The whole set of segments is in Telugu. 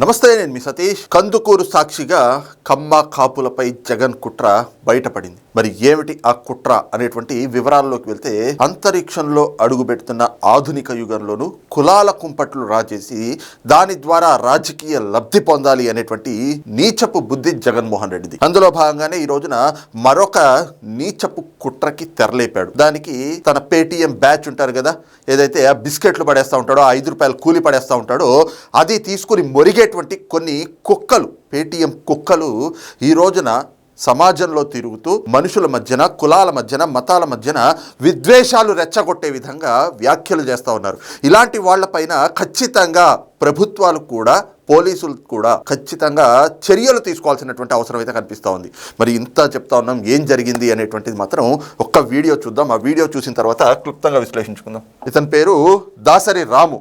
నమస్తే నేను మీ సతీష్. కందుకూరు సాక్షిగా కమ్మ కాపులపై జగన్ కుట్ర బయటపడింది. మరి ఏమిటి ఆ కుట్ర అనేటువంటి వివరాల్లోకి వెళ్తే అంతరిక్షంలో అడుగుపెడుతున్న ఆధునిక యుగంలోనూ కులాల కుంపట్లు రాజేసి దాని ద్వారా రాజకీయ లబ్ధి పొందాలి అనేటువంటి నీచపు బుద్ధి జగన్మోహన్ రెడ్డిది. అందులో భాగంగానే ఈ రోజున మరొక నీచపు కుట్రకి తెరలేపాడు. దానికి తన పేటీఎం బ్యాచ్ ఉంటారు కదా ఏదైతే ఆ బిస్కెట్లు పడేస్తూ ఉంటాడో ఐదు రూపాయలు కూలి పడేస్తూ ఉంటాడో అది తీసుకుని తిరిగేటువంటి కొన్ని కుక్కలు పేటీఎం కుక్కలు ఈ రోజున సమాజంలో తిరుగుతూ మనుషుల మధ్యన కులాల మధ్యన మతాల మధ్యన విద్వేషాలు రెచ్చగొట్టే విధంగా వ్యాఖ్యలు చేస్తూ ఉన్నారు. ఇలాంటి వాళ్ళపైన ఖచ్చితంగా ప్రభుత్వాలు కూడా పోలీసులు కూడా ఖచ్చితంగా చర్యలు తీసుకోవాల్సినటువంటి అవసరం అయితే కనిపిస్తూ ఉంది. మరి ఇంత చెప్తా ఉన్నాం ఏం జరిగింది అనేటువంటిది మాత్రం ఒక్క వీడియో చూద్దాం. ఆ వీడియో చూసిన తర్వాత క్లుప్తంగా విశ్లేషించుకుందాం. ఇతని పేరు దాసరి రాము.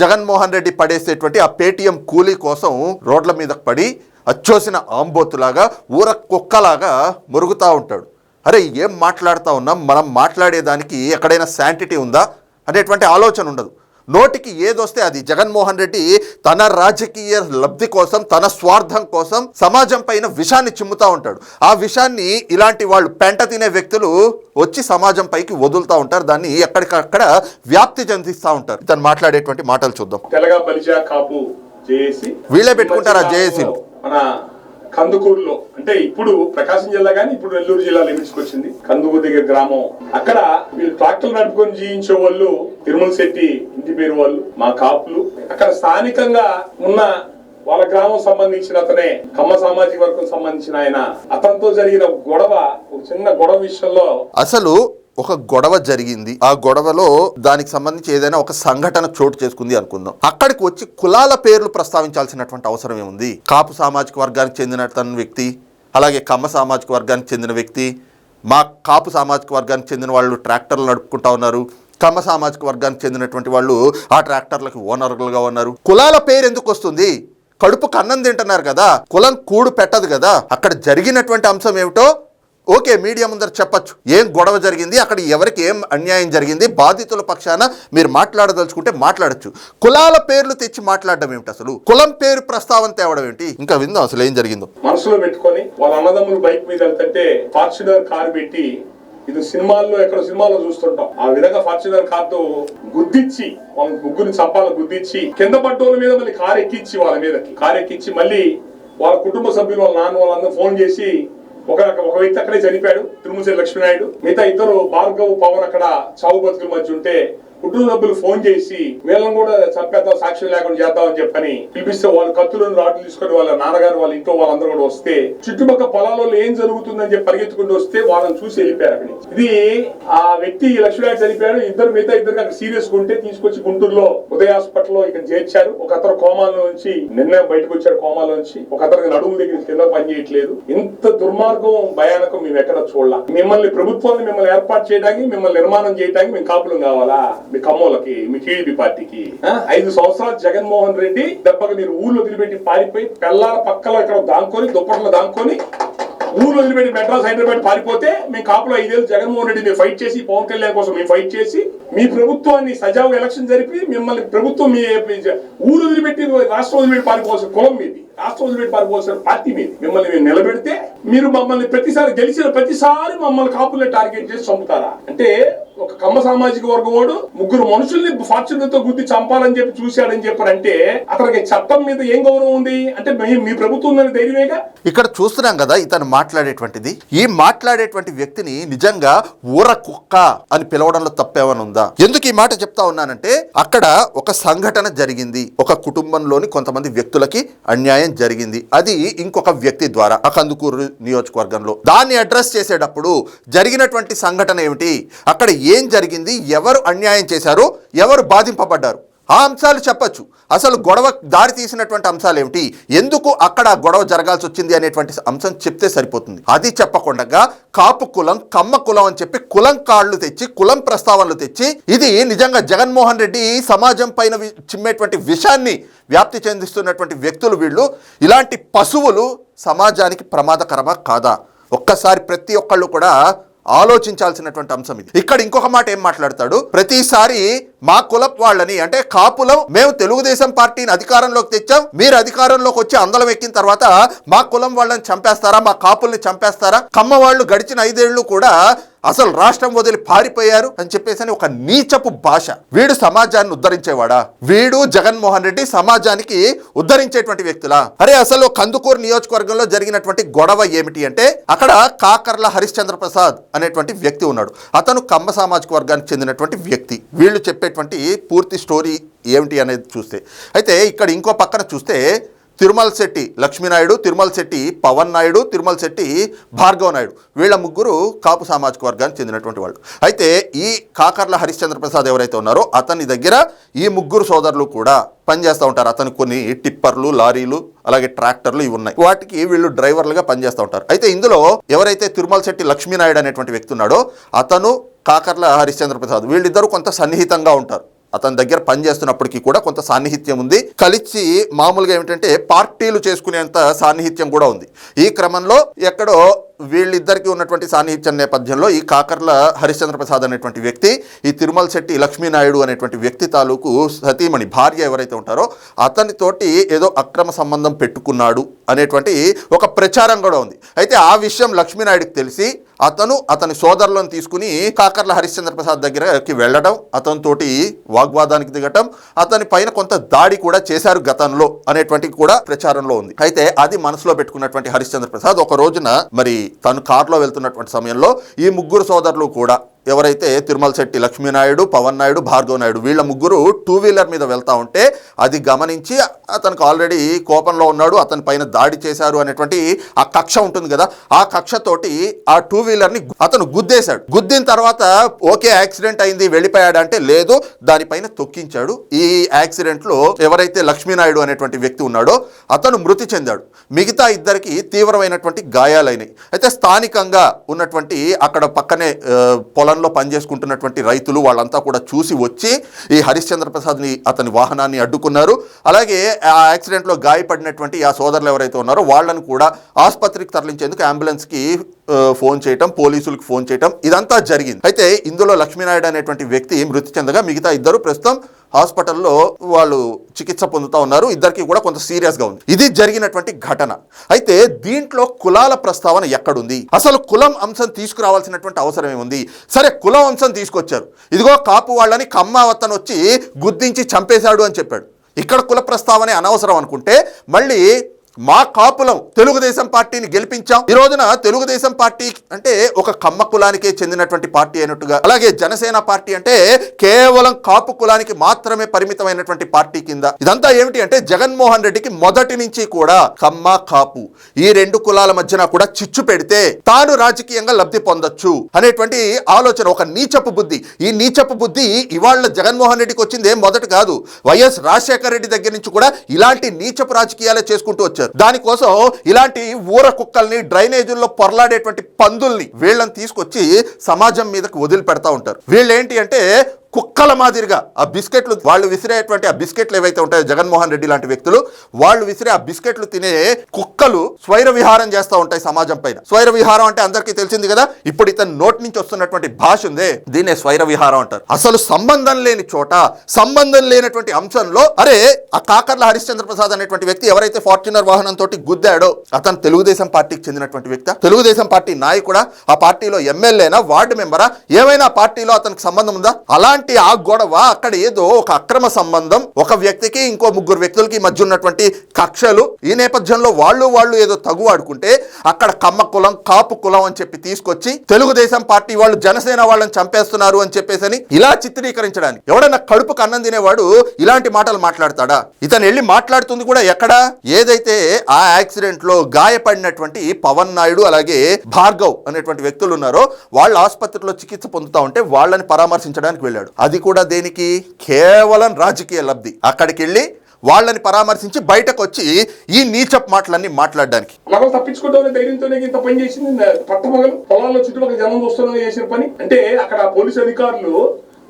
జగన్మోహన్ రెడ్డి పడేసేటువంటి ఆ పేటీఎం కూలీ కోసం రోడ్ల మీద పడి అచ్చోసిన ఆంబోతులాగా ఊర కుక్కలాగా మురుగుతూ ఉంటాడు. అరే ఏం మాట్లాడుతూ ఉన్నాం? మనం మాట్లాడేదానికి ఎక్కడైనా శాంటిటీ ఉందా? అనేటువంటి ఆలోచన ఉండదు. నోటికి ఏదొస్తే అది జగన్మోహన్ రెడ్డి తన రాజకీయ లబ్ధి కోసం తన స్వార్థం కోసం సమాజం పైన విషాన్ని చిమ్ముతా ఉంటాడు. ఆ విషాన్ని ఇలాంటి వాళ్ళు పెంట తినే వ్యక్తులు వచ్చి సమాజం పైకి వదులుతూ ఉంటారు. దాన్ని ఎక్కడికక్కడ వ్యాప్తి చెందిస్తూ ఉంటారు. తను మాట్లాడేటువంటి మాటలు చూద్దాం. వీళ్ళే పెట్టుకుంటారా జేఏసీలు? కందుకూరులో అంటే ఇప్పుడు ప్రకాశం జిల్లా కానీ ఇప్పుడు నెల్లూరు జిల్లా లిమిట్స్కి వచ్చింది. కందుకూరు దగ్గర గ్రామం. అక్కడ వీళ్ళు ట్రాక్టర్లు నడుపుకొని జీవించే వాళ్ళు తిరుమల శెట్టి ఇంటి పేరు వాళ్ళు మా కాపులు. అక్కడ స్థానికంగా ఉన్న వాళ్ళ గ్రామం సంబంధించిన అతనే కమ్మ సామాజిక వర్గం సంబంధించిన ఆయన. అతనితో జరిగిన గొడవ ఒక చిన్న గొడవ విషయంలో అసలు ఒక గొడవ జరిగింది. ఆ గొడవలో దానికి సంబంధించి ఏదైనా ఒక సంఘటన చోటు చేసుకుంది అనుకుందాం. అక్కడికి వచ్చి కులాల పేర్లు ప్రస్తావించాల్సినటువంటి అవసరం ఏముంది? కాపు సామాజిక వర్గానికి చెందిన వ్యక్తి అలాగే కమ్మ సామాజిక వర్గానికి చెందిన వ్యక్తి మా కాపు సామాజిక వర్గానికి చెందిన వాళ్ళు ట్రాక్టర్లు నడుపుకుంటా ఉన్నారు కమ్మ సామాజిక వర్గానికి చెందినటువంటి వాళ్ళు ఆ ట్రాక్టర్లకు ఓనర్లుగా ఉన్నారు. కులాల పేరు ఎందుకు వస్తుంది? కడుపు కన్నం తింటున్నారు కదా కులం కూడు పెట్టదు కదా. అక్కడ జరిగినటువంటి అంశం ఏమిటో ఓకే మీడియా ముందర చెప్పచ్చు. ఏం గొడవ జరిగింది? అక్కడ ఎవరికి ఏం అన్యాయం జరిగింది? బాధితుల పక్షాన మీరు మాట్లాడదలుచుకుంటే మాట్లాడచ్చు. కులాల పేర్లు తెచ్చి మాట్లాడడం ఏమిటి అసలు? కులం పేరు ప్రస్తావన తేవడం ఏంటి ఇంకా విందాం అసలు ఏం జరిగిందో. మనసులో పెట్టుకొని వాళ్ళ అన్నదమ్ములు బైక్ మీద వెళ్తుంటే ఫార్చునర్ కార్ పెట్టి ఇది సినిమాల్లో ఎక్కడ సినిమాలో చూస్తుంటాం. ఆ విధంగా ఫార్చునర్ కార్తో గుద్దిచ్చి వాళ్ళ ముగ్గురిని చంపాల గుద్దిచ్చి కింద పడ్డోళ్ళ మీద మళ్ళీ కార్ ఎక్కించి వాళ్ళ మీద కార్ ఎక్కించి మళ్ళీ వాళ్ళ కుటుంబ సభ్యులు వాళ్ళ నాన్న వాళ్ళందరూ ఫోన్ చేసి ఒక ఒక వ్యక్తి అక్కడే చనిపోయాడు. తిరుమల లక్ష్మీనాయుడు. మిగతా ఇద్దరు భార్గవ్ పవన్ అక్కడ చావు బతుకుల మధ్య ఉంటే కుటుంబ సభ్యులు ఫోన్ చేసి వీళ్ళని కూడా చంపేద్దాం సాక్ష్యం లేకుండా చేద్దామని చెప్పని పిలిపిస్తే వాళ్ళు కత్తులను రాట్లు తీసుకొని వాళ్ళ నాన్నగారు వాళ్ళ ఇంట్లో వాళ్ళందరూ కూడా వస్తే చుట్టుపక్కల పొలాలలో ఏం జరుగుతుందని చెప్పి పరిగెత్తుకుంటూ వస్తే వాళ్ళని చూసి వెళ్ళిపోయారు అక్కడి ఇది ఆ వ్యక్తి లక్ష్మీనాయుడు చనిపోయాడు. ఇద్దరు మిగతా ఇద్దరు అక్కడ సీరియస్ ఉంటే తీసుకొచ్చి గుంటూరులో ఉదయ హాస్పిటల్ ఇక్కడ చేర్చారు. ఒక అతను కోమాలో నుంచి నిన్న బయటకు వచ్చాడు కోమాలో నుంచి. ఒక అతనికి నడుము దగ్గర కింద పని చేయట్లేదు. ఇంత దుర్మార్గం భయానకం మేము ఎక్కడ చూడాల? మిమ్మల్ని ప్రభుత్వాన్ని మిమ్మల్ని ఏర్పాటు చేయడానికి మిమ్మల్ని నిర్మాణం చేయడానికి మేము కాపులం కావాలా? మీ కమ్మోలకి మీ టీడీపీ పార్టీకి? ఐదు సంవత్సరాలు జగన్మోహన్ రెడ్డి దెబ్బకి మీరు ఊర్లో వదిలిపెట్టి పారిపోయి పెళ్ళాల పక్కలో ఇక్కడ దాంకొని దుప్పట్లో దాంకొని ఊర్లో వదిలిపెట్టి మెడ్రాస్ హైదరాబాద్ పారిపోతే మేము కాపులో ఐదేళ్ళు జగన్మోహన్ రెడ్డి మేము ఫైట్ చేసి పవన్ కళ్యాణ్ కోసం మేము ఫైట్ చేసి మీ ప్రభుత్వాన్ని సజావుగా ఎలక్షన్ జరిపి మిమ్మల్ని ప్రభుత్వం మీ ఊరు వదిలిపెట్టి రాష్ట్రం వదిలిపెట్టి పారిపోవాల్సిన కులం మీది రాష్ట్రం వదిలిపెట్టి పారిపోవాల్సిన పార్టీ మీది మిమ్మల్ని మేము నిలబెడితే మీరు మమ్మల్ని ప్రతిసారి గెలిచిన ప్రతిసారి మమ్మల్ని కాపుల్ని టార్గెట్ చేసి చంపుతారా? అంటే ఒక కమ్మ సామాజిక వర్గం వాడు ముగ్గురు మనుషుల్ని ఫార్చునర్తో గుద్ది చంపాలని చెప్పి చూశాడని చెప్పారంటే అతనికి చట్టం మీద ఏం గౌరవం ఉంది? అంటే మీ- మీ ప్రభుత్వం ఉందని ధైర్యమేగా? ఇక్కడ చూస్తున్నాం కదా ఇతను మాట్లాడేటువంటిది. ఈ మాట్లాడేటువంటి వ్యక్తిని నిజంగా ఊర కుక్క అని పిలవడంలో తప్పేమని ఉందా? ఎందుకు ఈ మాట చెప్తా ఉన్నానంటే అక్కడ ఒక సంఘటన జరిగింది. ఒక కుటుంబంలోని కొంతమంది వ్యక్తులకి అన్యాయం జరిగింది. అది ఇంకొక వ్యక్తి ద్వారా అకందుకూరు నియోజకవర్గంలో. దాన్ని అడ్రస్ చేసేటప్పుడు జరిగినటువంటి సంఘటన ఏమిటి? అక్కడ ఏం జరిగింది? ఎవరు అన్యాయం చేశారు? ఎవరు బాధింపబడ్డారు? ఆ అంశాలు చెప్పచ్చు. అసలు గొడవ దారి తీసినటువంటి అంశాలు ఏమిటి? ఎందుకు అక్కడ గొడవ జరగాల్సి వచ్చింది అనేటువంటి అంశం చెప్తే సరిపోతుంది. అది చెప్పకుండా కాపు కులం కమ్మ కులం అని చెప్పి కులం కాళ్ళు తెచ్చి కులం ప్రస్తావనలు తెచ్చి ఇది నిజంగా జగన్మోహన్ రెడ్డి సమాజం పైన వి- చిమ్మేటువంటి విషాన్ని వ్యాప్తి చెందిస్తున్నటువంటి వ్యక్తులు వీళ్ళు. ఇలాంటి పశువులు సమాజానికి ప్రమాదకరమా కాదా? ఒక్కసారి ప్రతి ఒక్కళ్ళు కూడా ఆలోచించాల్సినటువంటి అంశం ఇది. ఇక్కడ ఇంకొక మాట ఏం మాట్లాడతాడు? ప్రతిసారి మా కులప్ వాళ్ళని అంటే కాపులం మేము తెలుగుదేశం పార్టీని అధికారంలోకి తెచ్చాం మీరు అధికారంలోకి వచ్చి అందలం ఎక్కిన తర్వాత మా కులం వాళ్ళని చంపేస్తారా? మా కాపుల్ని చంపేస్తారా? కమ్మ వాళ్ళు గడిచిన ఐదేళ్ళు కూడా అసలు రాష్ట్రం వదిలి పారిపోయారు అని చెప్పేసి అని ఒక నీచపు భాష. వీడు సమాజాన్ని ఉద్ధరించేవాడా? వీడు జగన్మోహన్ రెడ్డి సమాజానికి ఉద్ధరించేటువంటి వ్యక్తులా? అరే అసలు కందుకూరు నియోజకవర్గంలో జరిగినటువంటి గొడవ ఏమిటి అంటే అక్కడ కాకర్ల హరిశ్చంద్ర ప్రసాద్ అనేటువంటి వ్యక్తి ఉన్నాడు. అతను కమ్మ సామాజిక వర్గానికి చెందినటువంటి వ్యక్తి. వీళ్ళు చెప్పేటువంటి పూర్తి స్టోరీ ఏమిటి అనేది చూస్తే. అయితే ఇక్కడ ఇంకో పక్కన చూస్తే తిరుమల శెట్టి లక్ష్మీనాయుడు తిరుమల శెట్టి పవన్ నాయుడు తిరుమల శెట్టి భార్గవ నాయుడు. వీళ్ళ ముగ్గురు కాపు సామాజిక వర్గానికి చెందినటువంటి వాళ్ళు. అయితే ఈ కాకర్ల హరిశ్చంద్ర ప్రసాద్ ఎవరైతే ఉన్నారో అతని దగ్గర ఈ ముగ్గురు సోదరులు కూడా పనిచేస్తూ ఉంటారు. అతను కొన్ని టిప్పర్లు లారీలు అలాగే ట్రాక్టర్లు ఇవి ఉన్నాయి. వాటికి వీళ్ళు డ్రైవర్లుగా పనిచేస్తూ ఉంటారు. అయితే ఇందులో ఎవరైతే తిరుమల శెట్టి లక్ష్మీనాయుడు అనేటువంటి వ్యక్తి ఉన్నాడో అతను కాకర్ల హరిశ్చంద్ర ప్రసాద్. వీళ్ళిద్దరూ కొంత సన్నిహితంగా ఉంటారు. అతని దగ్గర పనిచేస్తున్నప్పటికీ కూడా కొంత సాన్నిహిత్యం ఉంది. కలిసి మామూలుగా ఏమిటంటే పార్టీలు చేసుకునేంత సాన్నిహిత్యం కూడా ఉంది. ఈ క్రమంలో ఎక్కడో వీళ్ళిద్దరికీ ఉన్నటువంటి సాన్నిహిత్యం నేపథ్యంలో ఈ కాకర్ల హరిశ్చంద్ర ప్రసాద్ అనేటువంటి వ్యక్తి ఈ తిరుమల శెట్టి లక్ష్మీనాయుడు అనేటువంటి వ్యక్తి తాలూకు సతీమణి భార్య ఎవరైతే ఉంటారో అతనితోటి ఏదో అక్రమ సంబంధం పెట్టుకున్నాడు అనేటువంటి ఒక ప్రచారం కూడా ఉంది. అయితే ఆ విషయం లక్ష్మీనాయుడికి తెలిసి అతను అతని సోదరులను తీసుకుని కాకర్ల హరిశ్చంద్ర ప్రసాద్ దగ్గరకి వెళ్ళడం అతనితోటి వాగ్వాదానికి దిగటం అతని పైన కొంత దాడి కూడా చేశారు గతంలో అనేటువంటి కూడా ప్రచారంలో ఉంది. అయితే అది మనసులో పెట్టుకున్నటువంటి హరిశ్చంద్ర ప్రసాద్ ఒక రోజున మరి తను కారులో వెళ్తున్నటువంటి సమయంలో ఈ ముగ్గురు సోదరులు కూడా ఎవరైతే తిరుమల శెట్టి లక్ష్మీనాయుడు పవన్ నాయుడు భార్గవ్ నాయుడు వీళ్ళ ముగ్గురు టూ వీలర్ మీద వెళ్తా ఉంటే అది గమనించి అతనికి ఆల్రెడీ కోపంలో ఉన్నాడు అతని పైన దాడి చేశారు అనేటువంటి ఆ కక్ష ఉంటుంది కదా ఆ కక్షతోటి ఆ టూ వీలర్ని అతను గుద్దేశాడు. గుద్దిన తర్వాత ఓకే యాక్సిడెంట్ అయింది వెళ్ళిపోయాడు అంటే లేదు దానిపైన తొక్కించాడు. ఈ యాక్సిడెంట్లో ఎవరైతే లక్ష్మీనాయుడు అనేటువంటి వ్యక్తి ఉన్నాడో అతను మృతి చెందాడు. మిగతా ఇద్దరికి తీవ్రమైనటువంటి గాయాలైనాయి. అయితే స్థానికంగా ఉన్నటువంటి అక్కడ పక్కనే పొలం పొలంలో పనిచేసుకుంటున్నటువంటి రైతులు వాళ్ళంతా కూడా చూసి వచ్చి ఈ హరిశ్చంద్ర ప్రసాద్ని అతని వాహనాన్ని అడ్డుకున్నారు. అలాగే ఆ యాక్సిడెంట్లో గాయపడినటువంటి ఆ సోదరులు ఎవరైతే ఉన్నారో వాళ్ళని కూడా ఆసుపత్రికి తరలించేందుకు అంబులెన్స్కి ఫోన్ చేయటం పోలీసులకు ఫోన్ చేయటం ఇదంతా జరిగింది. అయితే ఇందులో లక్ష్మీనాయుడు అనేటువంటి వ్యక్తి మృతి చెందగా మిగతా ఇద్దరు ప్రస్తుతం హాస్పిటల్లో వాళ్ళు చికిత్స పొందుతూ ఉన్నారు. ఇద్దరికి కూడా కొంత సీరియస్గా ఉంది. ఇది జరిగినటువంటి ఘటన. అయితే దీంట్లో కులాల ప్రస్తావన ఎక్కడుంది? అసలు కులం అంశం తీసుకురావాల్సినటువంటి అవసరం ఏముంది? సరే కులం అంశం తీసుకొచ్చారు. ఇదిగో కాపు వాళ్ళని కమ్మావత్తను వచ్చి గుద్దించి చంపేశాడు అని చెప్పాడు. ఇక్కడ కుల ప్రస్తావనే అనవసరం అనుకుంటే మళ్ళీ మా కాపులం తెలుగుదేశం పార్టీని గెలిపించాం. ఈ రోజున తెలుగుదేశం పార్టీ అంటే ఒక కమ్మ కులానికే చెందినటువంటి పార్టీ అయినట్టుగా అలాగే జనసేన పార్టీ అంటే కేవలం కాపు కులానికి మాత్రమే పరిమితమైనటువంటి పార్టీ కింద. ఇదంతా ఏమిటి అంటే జగన్మోహన్ రెడ్డికి మొదటి నుంచి కూడా కమ్మ కాపు ఈ రెండు కులాల మధ్యన కూడా చిచ్చు పెడితే తాను రాజకీయంగా లబ్ధి పొందొచ్చు అనేటువంటి ఆలోచన ఒక నీచపు బుద్ధి. ఈ నీచపు బుద్ధి ఇవాళ జగన్మోహన్ రెడ్డికి వచ్చింది మొదట కాదు. వైఎస్ రాజశేఖర రెడ్డి దగ్గర నుంచి కూడా ఇలాంటి నీచపు రాజకీయాలే చేసుకుంటూ వచ్చారు. దానికోసం ఇలాంటి ఊర కుక్కల్ని డ్రైనేజీల్లో పొరలాడేటువంటి పందుల్ని వీళ్ళని తీసుకొచ్చి సమాజం మీదకి వదిలిపెడతా ఉంటారు. వీళ్ళేంటి అంటే కుక్కల మాదిరిగా ఆ బిస్కెట్లు వాళ్ళు విసిరేటువంటి ఆ బిస్కెట్లు ఏవైతే ఉంటాయో జగన్మోహన్ రెడ్డి లాంటి వ్యక్తులు వాళ్ళు విసిరే ఆ బిస్కెట్లు తినే కుక్కలు స్వైర విహారం చేస్తూ ఉంటాయి సమాజం పైన. స్వైర విహారం అంటే అందరికీ తెలిసింది కదా? ఇప్పుడు ఇతని నోటి నుంచి వస్తున్నటువంటి భాష ఉందే దీన్నే స్వైర విహారం అంటారు. అసలు సంబంధం లేని చోట సంబంధం లేనటువంటి అంశంలో అరే ఆ కాకర్ల హరిశ్చంద్ర ప్రసాద్ అనేటువంటి వ్యక్తి ఎవరైతే ఫార్చునర్ వాహనంతో గుద్దాడో అతను తెలుగుదేశం పార్టీకి చెందినటువంటి వ్యక్తి? తెలుగుదేశం పార్టీ నాయకుడా? ఆ పార్టీలో ఎమ్మెల్యేనా? వార్డు మెంబరా? ఏమైనా పార్టీలో అతనికి సంబంధం ఉందా? అలాంటి ఆ గొడవ అక్కడ ఏదో ఒక అక్రమ సంబంధం ఒక వ్యక్తికి ఇంకో ముగ్గురు వ్యక్తులకి మధ్య ఉన్నటువంటి కక్షలు ఈ నేపథ్యంలో వాళ్ళు వాళ్ళు ఏదో తగు ఆడుకుంటే అక్కడ కమ్మ కులం కాపు కులం అని చెప్పి తీసుకొచ్చి తెలుగుదేశం పార్టీ వాళ్ళు జనసేన వాళ్ళని చంపేస్తున్నారు అని చెప్పేసి ఇలా చిత్రీకరించడానికి. ఎవడన్నా కడుపు కన్నం తినేవాడు ఇలాంటి మాటలు మాట్లాడతాడా? ఇతను వెళ్ళి మాట్లాడుతుంది కూడా ఎక్కడ? ఏదైతే ఆ యాక్సిడెంట్లో గాయపడినటువంటి పవన్ నాయుడు అలాగే భార్గవ్ అనేటువంటి వ్యక్తులు ఉన్నారో వాళ్ళు ఆసుపత్రిలో చికిత్స పొందుతా ఉంటే వాళ్ళని పరామర్శించడానికి వెళ్ళాడు. అది కూడా దేనికి? కేవలం రాజకీయ లబ్ధి. అక్కడికి వెళ్ళి వాళ్ళని పరామర్శించి బయటకు వచ్చి ఈ నీచప్ మాటలన్నీ మాట్లాడడానికి. మనం తప్పించుకుంటామనే ధైర్యంతోనే ఇంత పని చేసింది పట్టమగలు. పొలాల్లో చుట్టుపక్కల జనం చూస్తున్నది చేసిన పని. అంటే అక్కడ పోలీసు అధికారులు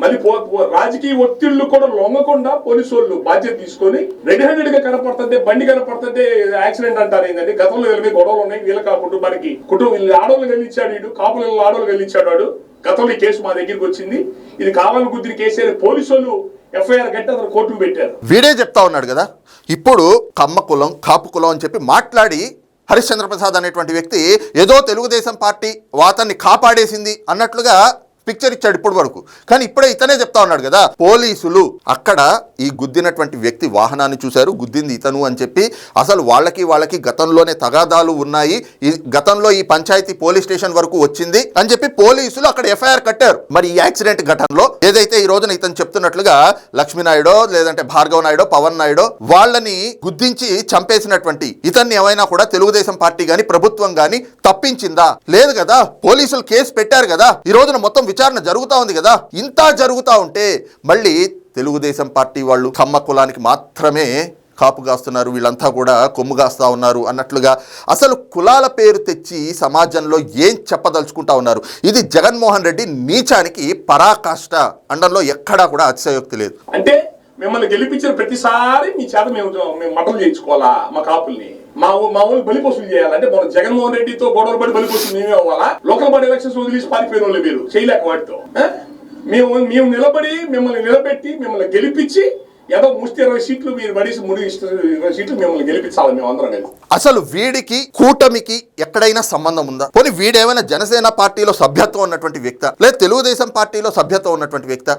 మళ్ళీ పో- రాజకీయ ఒత్తిళ్ళు కూడా లొంగకుండా పోలీసు వాళ్ళు బాధ్యత తీసుకొని రెడ్ హ్యాండెడ్గా కనపడుతుంటే బండి కనపడుతుంటే యాక్సిడెంట్ అంటారు ఏంటంటే గతంలో వీళ్ళ గొడవలు ఉన్నాయి వీళ్ళ కా కుటుంబానికి. కుటుంబం వీళ్ళు ఆడవాళ్ళు గెలిచాడు వీడు కాపులు ఆడవాళ్ళు గెలిచాడు వాడు. గతంలో ఈ కేసు మా దగ్గరికి వచ్చింది. ఇది కావాలని గుద్దిన కేసే పోలీసు వాళ్ళు ఎఫ్ఐఆర్ కట్టి అతను కోర్టుకు పెట్టారు. వీడే చెప్తా ఉన్నాడు కదా? ఇప్పుడు కమ్మ కులం కాపు కులం అని చెప్పి మాట్లాడి హరిశ్చంద్ర ప్రసాద్ అనేటువంటి వ్యక్తి ఏదో తెలుగుదేశం పార్టీ వాతాన్ని కాపాడేసింది అన్నట్లుగా పిక్చర్ ఇచ్చాడు ఇప్పటి వరకు. కానీ ఇప్పుడే ఇతనే చెప్తా ఉన్నాడు కదా పోలీసులు అక్కడ ఈ గుద్దినటువంటి వ్యక్తి వాహనాన్ని చూశారు గుద్దింది ఇతను అని చెప్పి అసలు వాళ్ళకి వాళ్ళకి గతంలోనే తగాదాలు ఉన్నాయి ఈ గతంలో ఈ పంచాయతీ పోలీస్ స్టేషన్ వరకు వచ్చింది అని చెప్పి పోలీసులు అక్కడ ఎఫ్ఐఆర్ కట్టారు. మరి ఈ యాక్సిడెంట్ ఘటనలో ఏదైతే ఈ రోజున ఇతను చెప్తున్నట్లుగా లక్ష్మీనాయుడో లేదంటే భార్గవ నాయుడో పవన్ నాయుడో వాళ్ళని గుద్దించి చంపేసినటువంటి ఇతన్ని ఏమైనా కూడా తెలుగుదేశం పార్టీ గాని ప్రభుత్వం గాని తప్పించిందా? లేదు కదా పోలీసులు కేసు పెట్టారు కదా ఈ రోజున మొత్తం విచారణ జరుగుతా ఉంది కదా. ఇంత జరుగుతా ఉంటే మళ్ళీ తెలుగుదేశం పార్టీ వాళ్ళు కమ్మ కులానికి మాత్రమే కాపు కాస్తున్నారు. వీళ్ళంతా కూడా కొమ్ము కాస్తా ఉన్నారు అన్నట్లుగా అసలు కులాల పేరు తెచ్చి సమాజంలో ఏం చెప్పదలుచుకుంటా ఉన్నారు? ఇది జగన్మోహన్ రెడ్డి నీచానికి పరాకాష్ట అండంలో ఎక్కడా కూడా అతిశయోక్తి లేదు. అంటే మిమ్మల్ని గెలిపించిన ప్రతిసారి మీ చేత మేము మేము మటలు చేయించుకోవాలా మా కాపుల్ని? మా మా ఊళ్ళు బలి వసూలు చేయాలంటే మన జగన్మోహన్ రెడ్డితో గొడవలు పడి బలిపోసులు మేమే అవ్వాలా? లోకల్ బాడీ ఎలక్షన్స్ వదిలేసి పారిపోయిన వాళ్ళు మీరు చేయలేక వాటితో మేము మేము నిలబడి మిమ్మల్ని నిలబెట్టి మిమ్మల్ని గెలిపించి ఏదో ముష్టి ఇరవై సీట్లు మీరు పడేసి మూడు ఇరవై సీట్లు మిమ్మల్ని గెలిపించాలి మేము అందరం కలిసి. అసలు వీడికి కూటమికి ఎక్కడైనా సంబంధం ఉందా? పోనీ వీడేమైనా జనసేన పార్టీలో సభ్యత్వం ఉన్నటువంటి వ్యక్త లేదా తెలుగుదేశం పార్టీలో సభ్యత్వం ఉన్నటువంటి వ్యక్త?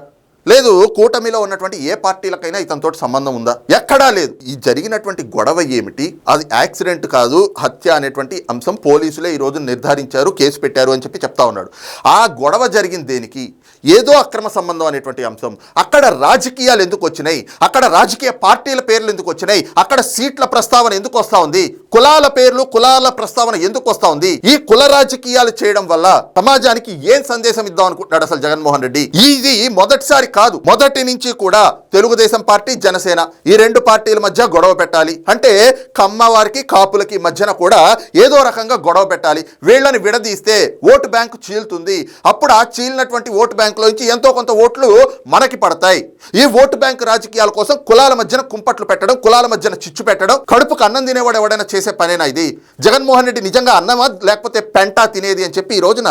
లేదు కూటమిలో ఉన్నటువంటి ఏ పార్టీలకైనా ఇతనితో సంబంధం ఉందా? ఎక్కడా లేదు. ఈ జరిగినటువంటి గొడవ ఏమిటి? అది యాక్సిడెంట్ కాదు హత్య అనేటువంటి అంశం పోలీసులే ఈ రోజు నిర్ధారించారు కేసు పెట్టారు అని చెప్పి చెప్తా ఉన్నాడు. ఆ గొడవ జరిగింది దేనికి? ఏదో అక్రమ సంబంధం అనేటువంటి అంశం. అక్కడ రాజకీయాలు ఎందుకు వచ్చినాయి? అక్కడ రాజకీయ పార్టీల పేర్లు ఎందుకు వచ్చినాయి? అక్కడ సీట్ల ప్రస్తావన ఎందుకు వస్తా ఉంది? కులాల పేర్లు కులాల ప్రస్తావన ఎందుకు వస్తా ఉంది? ఈ కుల రాజకీయాలు చేయడం వల్ల సమాజానికి ఏం సందేశం ఇద్దాం అనుకుంటున్నాడు అసలు జగన్మోహన్ రెడ్డి? ఇది మొదటిసారి కాదు. మొదటి నుంచి కూడా తెలుగుదేశం పార్టీ జనసేన ఈ రెండు పార్టీల మధ్య గొడవ పెట్టాలి. అంటే కమ్మ వారికి కాపులకి మధ్యన కూడా ఏదో రకంగా గొడవ పెట్టాలి. వీళ్ళని విడదీస్తే ఓటు బ్యాంకు చీలుతుంది. అప్పుడు ఆ చీలినటువంటి ఓటు బ్యాంకులో నుంచి ఎంతో కొంత ఓట్లు మనకి పడతాయి. ఈ ఓటు బ్యాంకు రాజకీయాల కోసం కులాల మధ్యన కుంపట్లు పెట్టడం కులాల మధ్యన చిచ్చు పెట్టడం కడుపుకు అన్నం తినేవాడు ఎవడైనా చేసే పనేనా ఇది? జగన్మోహన్ రెడ్డి నిజంగా అన్నమా లేకపోతే పెంటా తినేది అని చెప్పి ఈ రోజున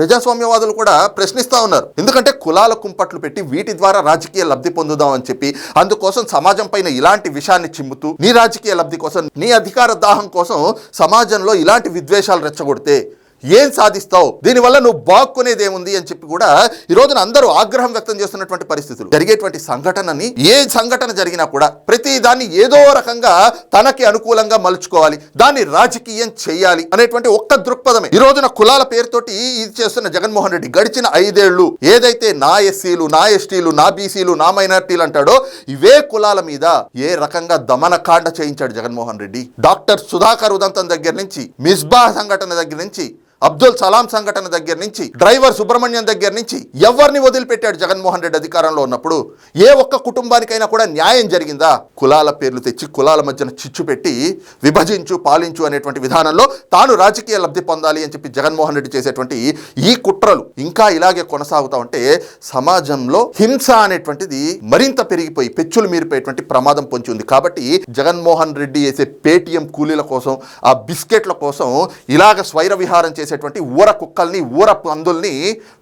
ప్రజాస్వామ్యవాదులు కూడా ప్రశ్నిస్తూ ఉన్నారు. ఎందుకంటే కులాల కుంపట్లు పెట్టి వీటి ద్వారా రాజకీయ లబ్ధి పొందుదాం అని చెప్పి అందుకోసం సమాజం పైన ఇలాంటి విషయాన్ని చిమ్ముతూ నీ రాజకీయ లబ్ధి కోసం నీ అధికార దాహం కోసం సమాజంలో ఇలాంటి విద్వేషాలు రెచ్చగొడితే ఏం సాధిస్తావు? దీనివల్ల నువ్వు బాక్కునేది ఏముంది అని చెప్పి కూడా ఈ రోజున అందరూ ఆగ్రహం వ్యక్తం చేస్తున్నటువంటి పరిస్థితులు. జరిగేటువంటి సంఘటనని ఏ సంఘటన జరిగినా కూడా ప్రతి దాన్ని ఏదో రకంగా తనకి అనుకూలంగా మలుచుకోవాలి. దాన్ని రాజకీయం చేయాలి అనేటువంటి ఒక్క దృక్పథమే. ఈ రోజున కులాల పేరుతోటి ఇది చేస్తున్న జగన్మోహన్ రెడ్డి గడిచిన ఐదేళ్ళు ఏదైతే నా ఎస్సీలు నా ఎస్టీలు నా బీసీలు నా మైనార్టీలు అంటాడో ఇవే కులాల మీద ఏ రకంగా దమనకాండ చేయించాడు జగన్మోహన్ రెడ్డి. డాక్టర్ సుధాకర్ ఉదంతం దగ్గర నుంచి మిస్బా సంఘటన దగ్గర నుంచి అబ్దుల్ సలాం సంఘటన దగ్గర నుంచి డ్రైవర్ సుబ్రహ్మణ్యం దగ్గర నుంచి ఎవరిని వదిలిపెట్టాడు జగన్మోహన్ రెడ్డి అధికారంలో ఉన్నప్పుడు? ఏ ఒక్క కుటుంబానికైనా కూడా న్యాయం జరిగిందా? కులాల పేర్లు తెచ్చి కులాల మధ్యన చిచ్చు పెట్టి విభజించు పాలించు అనేటువంటి విధానంలో తాను రాజకీయ లబ్ధి పొందాలి అని చెప్పి జగన్మోహన్ రెడ్డి చేసేటువంటి ఈ కుట్రలు ఇంకా ఇలాగే కొనసాగుతా ఉంటే సమాజంలో హింస అనేటువంటిది మరింత పెరిగిపోయి పెచ్చులు మీరిపోయేటువంటి ప్రమాదం పొంచి ఉంది. కాబట్టి జగన్మోహన్ రెడ్డి చేసే పేటీఎం కూలీల కోసం ఆ బిస్కెట్ల కోసం ఇలాగ స్వైర విహారం చేసి చేసేటువంటి ఊర కుక్కల్ని ఊర పందుల్ని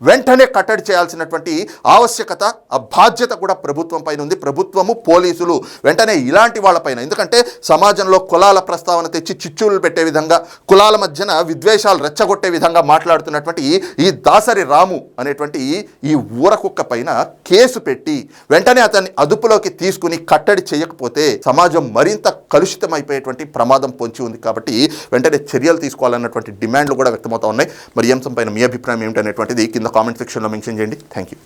వెంటనే కట్టడి చేయాల్సినటువంటి ఆవశ్యకత ఆ బాధ్యత కూడా ప్రభుత్వం పైన ఉంది. ప్రభుత్వము పోలీసులు వెంటనే ఇలాంటి వాళ్ళపైన ఎందుకంటే సమాజంలో కులాల ప్రస్తావన తెచ్చి చిచ్చులు పెట్టే విధంగా కులాల మధ్యన విద్వేషాలు రెచ్చగొట్టే విధంగా మాట్లాడుతున్నటువంటి ఈ దాసరి రాము అనేటువంటి ఈ ఊర కుక్క పైన కేసు పెట్టి వెంటనే అతన్ని అదుపులోకి తీసుకుని కట్టడి చేయకపోతే సమాజం మరింత కలుషితమైపోయేటువంటి ప్రమాదం పొంచి ఉంది కాబట్టి వెంటనే చర్యలు తీసుకోవాలన్నటువంటి డిమాండ్లు కూడా వ్యక్తమవుతా ఉన్నాయి. మరి ఈ అంశం పైన మీ అభిప్రాయం ఏమిటనేటువంటిది కింద కామెంట్ సెక్షన్లో మెన్షన్ చేయండి. Thank you